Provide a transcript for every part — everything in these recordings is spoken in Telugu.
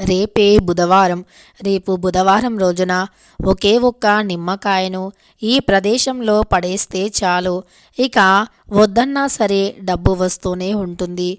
రేపే బుధవారం. రేపు బుధవారం రోజున ఒకే ఒక్క నిమ్మకాయను ఈ ప్రదేశంలో పడేస్తే చాలు. ఇక వద్దన్నా సరే డబ్బు వస్తూనే ఉంటుంది.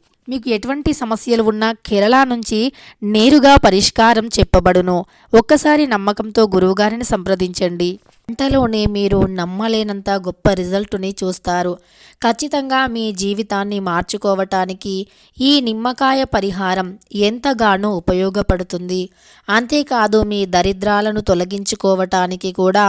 మీకు ఎటువంటి సమస్యలు ఉన్నా కేరళ నుంచి నేరుగా పరిష్కారం చెప్పబడును. ఒక్కసారి నమ్మకంతో గురువుగారిని సంప్రదించండి. గంటలోనే మీరు నమ్మలేనంత గొప్ప రిజల్ట్ని చూస్తారు. ఖచ్చితంగా మీ జీవితాన్ని మార్చుకోవటానికి ఈ నిమ్మకాయ పరిహారం ఎంతగానో ఉపయోగపడుతుంది. అంతేకాదు మీ దరిద్రాలను తొలగించుకోవటానికి కూడా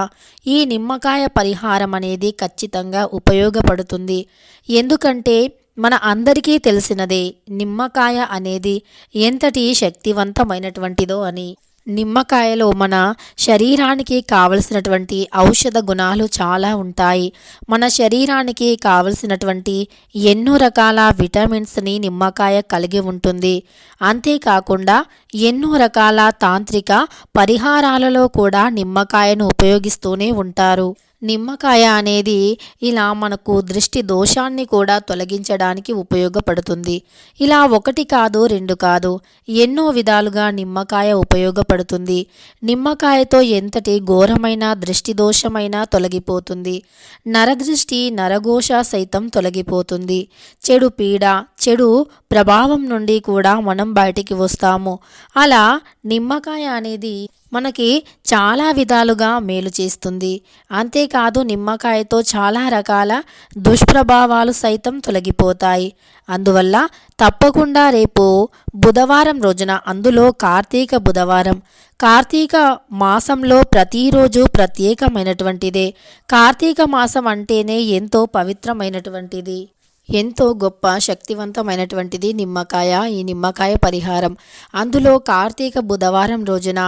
ఈ నిమ్మకాయ పరిహారం అనేది ఖచ్చితంగా ఉపయోగపడుతుంది. ఎందుకంటే మన అందరికీ తెలిసినదే నిమ్మకాయ అనేది ఎంతటి శక్తివంతమైనటువంటిదో అని. నిమ్మకాయలో మన శరీరానికి కావలసినటువంటి ఔషధ గుణాలు చాలా ఉంటాయి. మన శరీరానికి కావలసినటువంటి ఎన్నో రకాల విటమిన్స్ని నిమ్మకాయ కలిగి ఉంటుంది. అంతేకాకుండా ఎన్నో రకాల తాంత్రిక పరిహారాలలో కూడా నిమ్మకాయను ఉపయోగిస్తూనే ఉంటారు. నిమ్మకాయ అనేది ఇలా మనకు దృష్టి దోషాన్ని కూడా తొలగించడానికి ఉపయోగపడుతుంది. ఇలా ఒకటి కాదు రెండు కాదు ఎన్నో విధాలుగా నిమ్మకాయ ఉపయోగపడుతుంది. నిమ్మకాయతో ఎంతటి ఘోరమైన దృష్టి దోషమైనా తొలగిపోతుంది. నరదృష్టి నరఘోష సైతం తొలగిపోతుంది. చెడు పీడ చెడు ప్రభావం నుండి కూడా మనం బయటికి వస్తాము. అలా నిమ్మకాయ అనేది మనకి చాలా విధాలుగా మేలు చేస్తుంది. అంతేకాదు నిమ్మకాయతో చాలా రకాల దుష్ప్రభావాలు సైతం తొలగిపోతాయి. అందువల్ల తప్పకుండా రేపు బుధవారం రోజున అందులో కార్తీక బుధవారం. కార్తీక మాసంలో ప్రతిరోజు ప్రత్యేకమైనటువంటిదే. కార్తీక మాసం అంటేనే ఎంతో పవిత్రమైనటువంటిది. ఎంతో గొప్ప శక్తివంతమైనటువంటిది నిమ్మకాయ ఈ నిమ్మకాయ పరిహారం. అందులో కార్తీక బుధవారం రోజున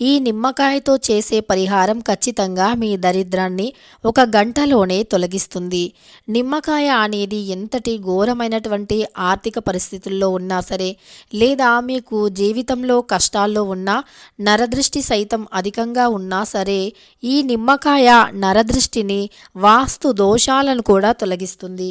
ఈ నిమ్మకాయతో చేసే పరిహారం ఖచ్చితంగా మీ దరిద్రాన్ని ఒక గంటలోనే తొలగిస్తుంది. నిమ్మకాయ అనేది ఎంతటి ఘోరమైనటువంటి ఆర్థిక పరిస్థితుల్లో ఉన్నా సరే లేదా మీకు జీవితంలో కష్టాల్లో ఉన్నా నరదృష్టి సైతం అధికంగా ఉన్నా సరే ఈ నిమ్మకాయ నరదృష్టిని వాస్తు దోషాలను కూడా తొలగిస్తుంది.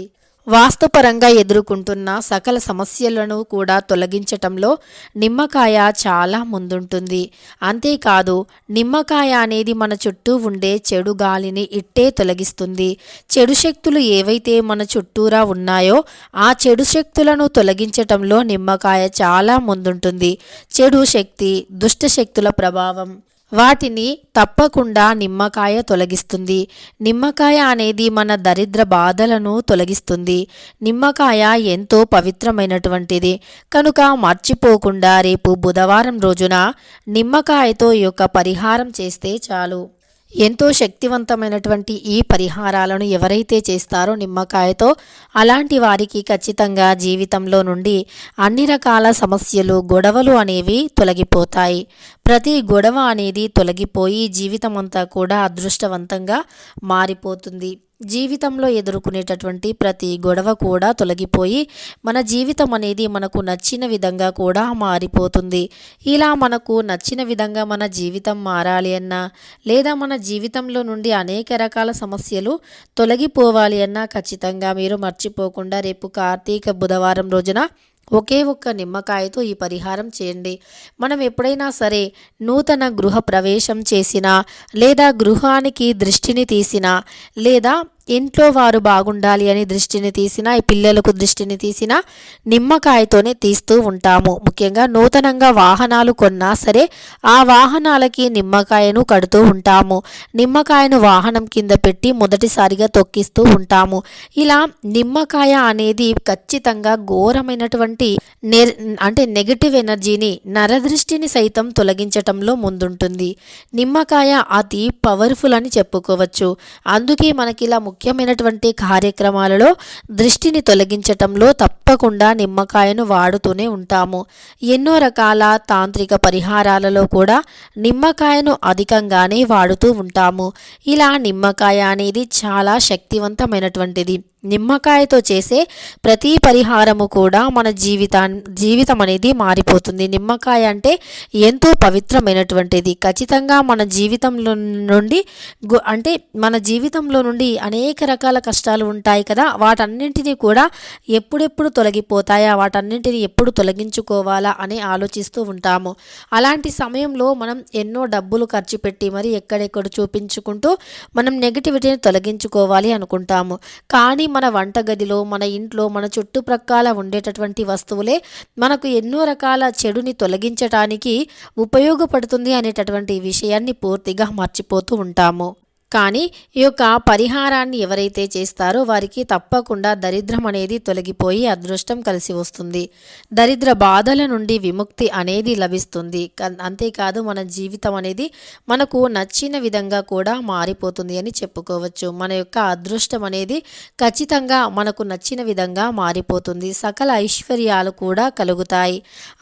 వాస్తుపరంగా ఎదుర్కొంటున్న సకల సమస్యలను కూడా తొలగించటంలో నిమ్మకాయ చాలా ముందుంటుంది. అంతేకాదు నిమ్మకాయ అనేది మన చుట్టూ ఉండే చెడు గాలిని ఇట్టే తొలగిస్తుంది. చెడు శక్తులు ఏవైతే మన చుట్టూరా ఉన్నాయో ఆ చెడు శక్తులను తొలగించటంలో నిమ్మకాయ చాలా ముందుంటుంది. చెడు శక్తి దుష్ట శక్తుల ప్రభావం. వాటిని తప్పకుండా నిమ్మకాయ తొలగిస్తుంది. నిమ్మకాయ అనేది మన దరిద్ర బాధలను తొలగిస్తుంది. నిమ్మకాయ ఎంతో పవిత్రమైనటువంటిది. కనుక మర్చిపోకుండా రేపు బుధవారం రోజున నిమ్మకాయతో ఈ యొక్క పరిహారం చేస్తే చాలు. ఎంతో శక్తివంతమైనటువంటి ఈ పరిహారాలను ఎవరైతే చేస్తారో నిమ్మకాయతో అలాంటి వారికి ఖచ్చితంగా జీవితంలో నుండి అన్ని రకాల సమస్యలు గొడవలు అనేవి తొలగిపోతాయి. ప్రతి గొడవ అనేది తొలగిపోయి జీవితం అంతా కూడా అదృష్టవంతంగా మారిపోతుంది. జీవితంలో ఎదుర్కొనేటటువంటి ప్రతి గొడవ కూడా తొలగిపోయి మన జీవితం అనేది మనకు నచ్చిన విధంగా కూడా మారిపోతుంది. ఇలా మనకు నచ్చిన విధంగా మన జీవితం మారాలి అన్నా లేదా మన జీవితంలో నుండి అనేక రకాల సమస్యలు తొలగిపోవాలి అన్నా ఖచ్చితంగా మీరు మర్చిపోకుండా రేపు కార్తీక బుధవారం రోజున ఒకే ఒక్క నిమ్మకాయతో ఈ పరిహారం చేయండి. మనం ఎప్పుడైనా సరే నూతన గృహ ప్రవేశం చేసినా లేదా గృహానికి దృష్టిని తీసినా లేదా ఇంట్లో వారు బాగుండాలి అని దృష్టిని తీసినా ఈ పిల్లలకు దృష్టిని తీసినా నిమ్మకాయతోనే తీస్తూ ఉంటాము. ముఖ్యంగా నూతనంగా వాహనాలు కొన్నా సరే ఆ వాహనాలకి నిమ్మకాయను కడుతూ ఉంటాము. నిమ్మకాయను వాహనం కింద పెట్టి మొదటిసారిగా తొక్కిస్తూ ఉంటాము. ఇలా నిమ్మకాయ అనేది ఖచ్చితంగా ఘోరమైనటువంటి నె- అంటే నెగటివ్ ఎనర్జీని నరదృష్టిని సైతం తొలగించటంలో ముందుంటుంది. నిమ్మకాయ అతి పవర్ఫుల్ అని చెప్పుకోవచ్చు. అందుకే మనకి ఇలా ముఖ్యమైనటువంటి కార్యక్రమాలలో దృష్టిని తొలగించటంలో తప్పకుండా నిమ్మకాయను వాడుతూనే ఉంటాము. ఎన్నో రకాల తాంత్రిక పరిహారాలలో కూడా నిమ్మకాయను అధికంగానే వాడుతూ ఉంటాము. ఇలా నిమ్మకాయ అనేది చాలా శక్తివంతమైనటువంటిది. నిమ్మకాయతో చేసే ప్రతి పరిహారము కూడా మన జీవితా జీవితం అనేది మారిపోతుంది. నిమ్మకాయ అంటే ఎంతో పవిత్రమైనటువంటిది. ఖచ్చితంగా మన జీవితంలో నుండి అంటే మన జీవితంలో నుండి అనేక రకాల కష్టాలు ఉంటాయి కదా. వాటన్నింటినీ కూడా ఎప్పుడెప్పుడు తొలగిపోతాయా? వాటన్నింటినీ ఎప్పుడు తొలగించుకోవాలా అని ఆలోచిస్తూ ఉంటాము. అలాంటి సమయంలో మనం ఎన్నో డబ్బులు ఖర్చు పెట్టి మరి ఎక్కడెక్కడ చూపించుకుంటూ మనం నెగిటివిటీని తొలగించుకోవాలి అనుకుంటాము. కానీ మన వంటగదిలో మన ఇంట్లో మన చుట్టుప్రక్కల ఉండేటటువంటి వస్తువులే మనకు ఎన్నో రకాల చెడుని తొలగించటానికి ఉపయోగపడుతుంది అనేటటువంటి విషయాన్ని పూర్తిగా మర్చిపోతూ ఉంటాము. కానీ ఈ యొక్క పరిహారాన్ని ఎవరైతే చేస్తారో వారికి తప్పకుండా దరిద్రం అనేది తొలగిపోయి అదృష్టం కలిసి వస్తుంది. దరిద్ర బాధల నుండి విముక్తి అనేది లభిస్తుంది. అంతేకాదు మన జీవితం అనేది మనకు నచ్చిన విధంగా కూడా మారిపోతుంది అని చెప్పుకోవచ్చు. మన యొక్క అదృష్టం అనేది ఖచ్చితంగా మనకు నచ్చిన విధంగా మారిపోతుంది. సకల ఐశ్వర్యాలు కూడా కలుగుతాయి.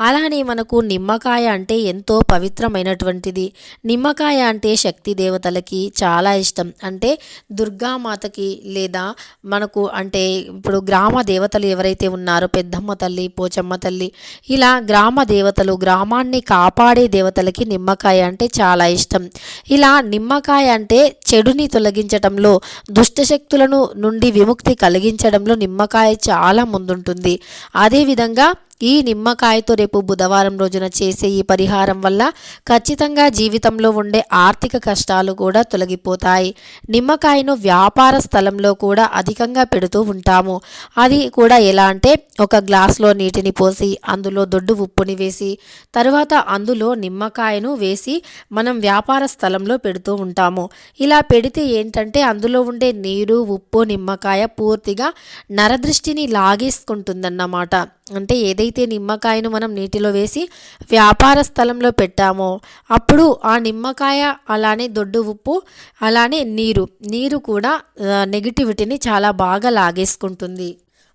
అలానే మనకు నిమ్మకాయ అంటే ఎంతో పవిత్రమైనటువంటిది. నిమ్మకాయ అంటే శక్తి దేవతలకి చాలా ఇష్టం. అంటే దుర్గామాతకి లేదా మనకు అంటే ఇప్పుడు గ్రామ దేవతలు ఎవరైతే ఉన్నారో పెద్దమ్మ తల్లి పోచమ్మ తల్లి ఇలా గ్రామ దేవతలు గ్రామాన్ని కాపాడే దేవతలకి నిమ్మకాయ అంటే చాలా ఇష్టం. ఇలా నిమ్మకాయ అంటే చెడుని తొలగించడంలో దుష్టశక్తులను నుండి విముక్తి కలిగించడంలో నిమ్మకాయ చాలా ముందుంటుంది. అదేవిధంగా ఈ నిమ్మకాయతో రేపు బుధవారం రోజున చేసే ఈ పరిహారం వల్ల ఖచ్చితంగా జీవితంలో ఉండే ఆర్థిక కష్టాలు కూడా తొలగిపోతాయి. నిమ్మకాయను వ్యాపార స్థలంలో కూడా అధికంగా పెడుతూ ఉంటాము. అది కూడా ఎలా అంటే ఒక గ్లాస్లో నీటిని పోసి అందులో దొడ్డు ఉప్పుని వేసి తర్వాత అందులో నిమ్మకాయను వేసి మనం వ్యాపార స్థలంలో పెడుతూ ఉంటాము. ఇలా పెడితే ఏంటంటే అందులో ఉండే నీరు ఉప్పు నిమ్మకాయ పూర్తిగా నరదృష్టిని లాగేసుకుంటుందన్నమాట. అంటే ఏదైతే నిమ్మకాయను మనం నీటిలో వేసి వ్యాపార స్థలంలో పెట్టామో అప్పుడు ఆ నిమ్మకాయ అలానే దొడ్డు ఉప్పు అలానే నీరు. నీరు కూడా నెగిటివిటీని చాలా బాగా లాగేసుకుంటుంది.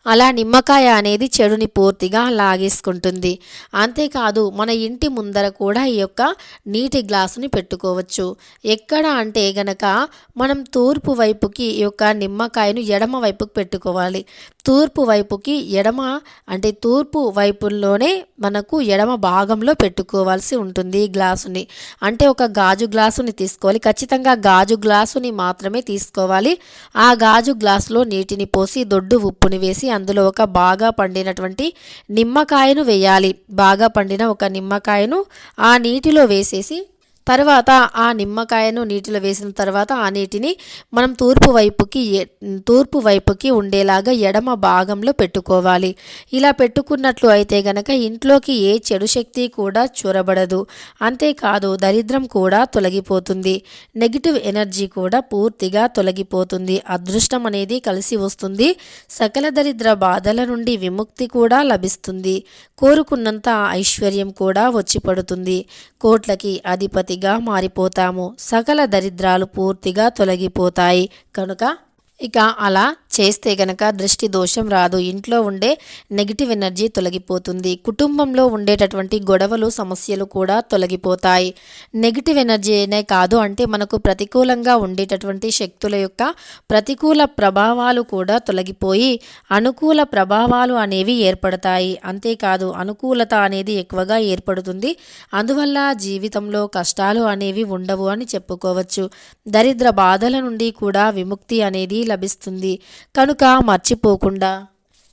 అలా నిమ్మకాయ అనేది చెడుని పూర్తిగా లాగేసుకుంటుంది. అంతేకాదు మన ఇంటి ముందర కూడా ఈ యొక్క నీటి గ్లాసుని పెట్టుకోవచ్చు. ఎక్కడ అంటే గనక మనం తూర్పు వైపుకి ఈ యొక్క నిమ్మకాయను ఎడమ వైపుకి పెట్టుకోవాలి. తూర్పు వైపుకి ఎడమ అంటే తూర్పు వైపుల్లోనే మనకు ఎడమ భాగంలో పెట్టుకోవాల్సి ఉంటుంది ఈ గ్లాసుని. అంటే ఒక గాజు గ్లాసుని తీసుకోవాలి. ఖచ్చితంగా గాజు గ్లాసుని మాత్రమే తీసుకోవాలి. ఆ గాజు గ్లాసులో నీటిని పోసి దొడ్డు ఉప్పుని వేసి అందులో ఒక బాగా పండినటువంటి నిమ్మకాయను వేయాలి. బాగా పండిన ఒక నిమ్మకాయను ఆ నీటిలో వేసేసి తర్వాత ఆ నిమ్మకాయను నీటిలో వేసిన తర్వాత ఆ నీటిని మనం తూర్పు వైపుకి తూర్పు వైపుకి ఉండేలాగా ఎడమ భాగంలో పెట్టుకోవాలి. ఇలా పెట్టుకున్నట్లు అయితే గనక ఇంట్లోకి ఏ చెడు శక్తి కూడా చూరబడదు. అంతేకాదు దరిద్రం కూడా తొలగిపోతుంది. నెగిటివ్ ఎనర్జీ కూడా పూర్తిగా తొలగిపోతుంది. అదృష్టం అనేది కలిసి వస్తుంది. సకల దరిద్ర బాధల నుండి విముక్తి కూడా లభిస్తుంది. కోరుకున్నంత ఐశ్వర్యం కూడా వచ్చి పడుతుంది. కోట్లకి అధిపతిగా మారిపోతాము. సకల దరిద్రాలు పూర్తిగా తొలగిపోతాయి. కనుక ఇక అలా చేస్తే గనక దృష్టి దోషం రాదు. ఇంట్లో ఉండే నెగిటివ్ ఎనర్జీ తొలగిపోతుంది. కుటుంబంలో ఉండేటటువంటి గొడవలు సమస్యలు కూడా తొలగిపోతాయి. నెగిటివ్ ఎనర్జీ అనే కాదు అంటే మనకు ప్రతికూలంగా ఉండేటటువంటి శక్తుల యొక్క ప్రతికూల ప్రభావాలు కూడా తొలగిపోయి అనుకూల ప్రభావాలు అనేవి ఏర్పడతాయి. అంతేకాదు అనుకూలత అనేది ఎక్కువగా ఏర్పడుతుంది. అందువల్ల జీవితంలో కష్టాలు అనేవి ఉండవు అని చెప్పుకోవచ్చు. దరిద్ర బాధల నుండి కూడా విముక్తి అనేది లభిస్తుంది. కనుక మర్చిపోకుండా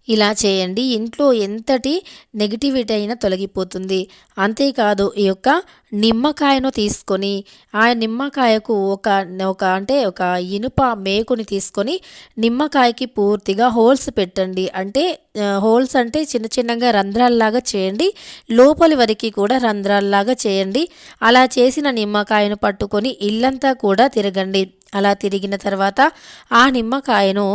ఇలా చేయండి. ఇంట్లో ఎంతటి నెగిటివిటీ అయినా తొలగిపోతుంది. అంతేకాదు ఈ యొక్క నిమ్మకాయను తీసుకొని ఆ నిమ్మకాయకు ఒక ఒక అంటే ఒక ఇనుప మేకుని తీసుకొని నిమ్మకాయకి పూర్తిగా హోల్స్ పెట్టండి. అంటే హోల్స్ అంటే చిన్న చిన్నగా రంధ్రాల్లాగా చేయండి. లోపలి వరకు కూడా రంధ్రాల్లాగా చేయండి. అలా చేసిన నిమ్మకాయను పట్టుకొని ఇల్లంతా కూడా తిరగండి. అలా తిరిగిన తర్వాత ఆ నిమ్మకాయను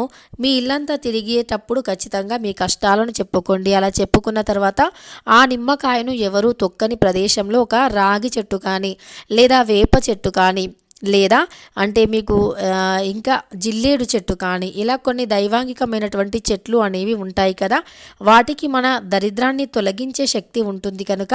మీ ఇల్లంతా తిరిగేటప్పుడు ఖచ్చితంగా మీ కష్టాలను చెప్పుకోండి. అలా చెప్పుకున్న తర్వాత ఆ నిమ్మకాయను ఎవరు తొక్కని ప్రదేశంలో ఒక రాగి చెట్టు కానీ లేదా వేప చెట్టు కానీ లేదా అంటే మీకు ఇంకా జిల్లేడు చెట్టు కానీ ఇలా కొన్ని దైవాంగికమైనటువంటి చెట్లు అనేవి ఉంటాయి కదా వాటికి మన దరిద్రాన్ని తొలగించే శక్తి ఉంటుంది కనుక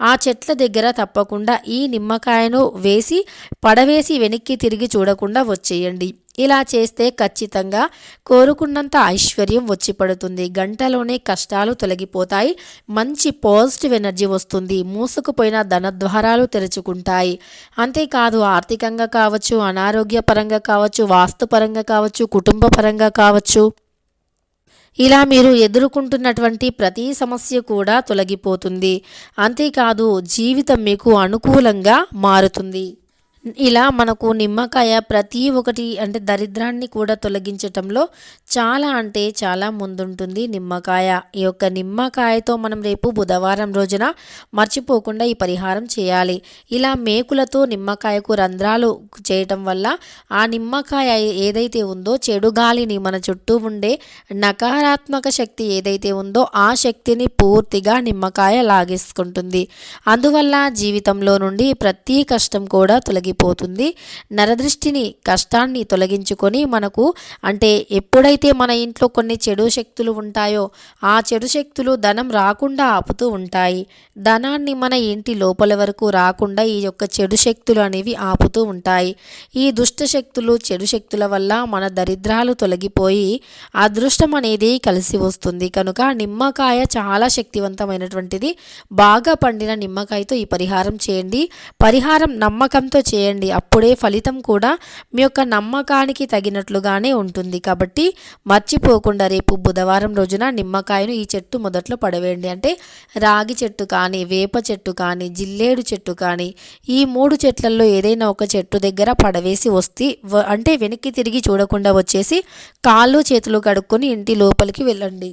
ఆ చెట్ల దగ్గర తప్పకుండా ఈ నిమ్మకాయను వేసి పడవేసి వెనక్కి తిరిగి చూడకుండా వచ్చేయండి. ఇలా చేస్తే ఖచ్చితంగా కోరుకున్నంత ఐశ్వర్యం వచ్చి పడుతుంది గంటలోనే కష్టాలు తొలగిపోతాయి. మంచి పాజిటివ్ ఎనర్జీ వస్తుంది. మూసుకుపోయిన ధనద్వారాలు తెరుచుకుంటాయి. అంతేకాదు ఆర్థికంగా కావచ్చు అనారోగ్యపరంగా కావచ్చు వాస్తుపరంగా కావచ్చు కుటుంబ పరంగా కావచ్చు ఇలా మీరు ఎదుర్కొంటున్నటువంటి ప్రతి సమస్య కూడా తొలగిపోతుంది. అంతేకాదు జీవితం మీకు అనుకూలంగా మారుతుంది. ఇలా మనకు నిమ్మకాయ ప్రతి ఒక్కటి అంటే దరిద్రాన్ని కూడా తొలగించటంలో చాలా అంటే చాలా ముందుంటుంది నిమ్మకాయ. ఈ యొక్క నిమ్మకాయతో మనం రేపు బుధవారం రోజున మర్చిపోకుండా ఈ పరిహారం చేయాలి. ఇలా మేకులతో నిమ్మకాయకు రంధ్రాలు చేయటం వల్ల ఆ నిమ్మకాయ ఏదైతే ఉందో చెడు గాలిని మన చుట్టూ ఉండే నకారాత్మక శక్తి ఏదైతే ఉందో ఆ శక్తిని పూర్తిగా నిమ్మకాయ లాగేసుకుంటుంది. అందువల్ల జీవితంలో నుండి ప్రతి కష్టం కూడా తొలగి తొలగిపోతుంది నరదృష్టిని కష్టాన్ని తొలగించుకొని మనకు అంటే ఎప్పుడైతే మన ఇంట్లో కొన్ని చెడు శక్తులు ఉంటాయో ఆ చెడు శక్తులు ధనం రాకుండా ఆపుతూ ఉంటాయి. ధనాన్ని మన ఇంటి లోపల వరకు రాకుండా ఈ యొక్క చెడు శక్తులు అనేవి ఆపుతూ ఉంటాయి. ఈ దుష్ట శక్తులు చెడు శక్తుల వల్ల మన దరిద్రాలు తొలగిపోయి అదృష్టం అనేది కలిసి వస్తుంది. కనుక నిమ్మకాయ చాలా శక్తివంతమైనటువంటిది. బాగా పండిన నిమ్మకాయతో ఈ పరిహారం చేయండి. పరిహారం నమ్మకంతో చేయండి. చేయండి. అప్పుడే ఫలితం కూడా మీ యొక్క నమ్మకానికి తగినట్లుగానే ఉంటుంది. కాబట్టి మర్చిపోకుండా రేపు బుధవారం రోజున నిమ్మకాయను ఈ చెట్టు మొదట్లో పడవేయండి. అంటే రాగి చెట్టు కానీ వేప చెట్టు కానీ జిల్లేడు చెట్టు కానీ ఈ మూడు చెట్లలో ఏదైనా ఒక చెట్టు దగ్గర పడవేసి వస్తే అంటే వెనక్కి తిరిగి చూడకుండా వచ్చేసి కాళ్ళు చేతులు కడుక్కొని ఇంటి లోపలికి వెళ్ళండి.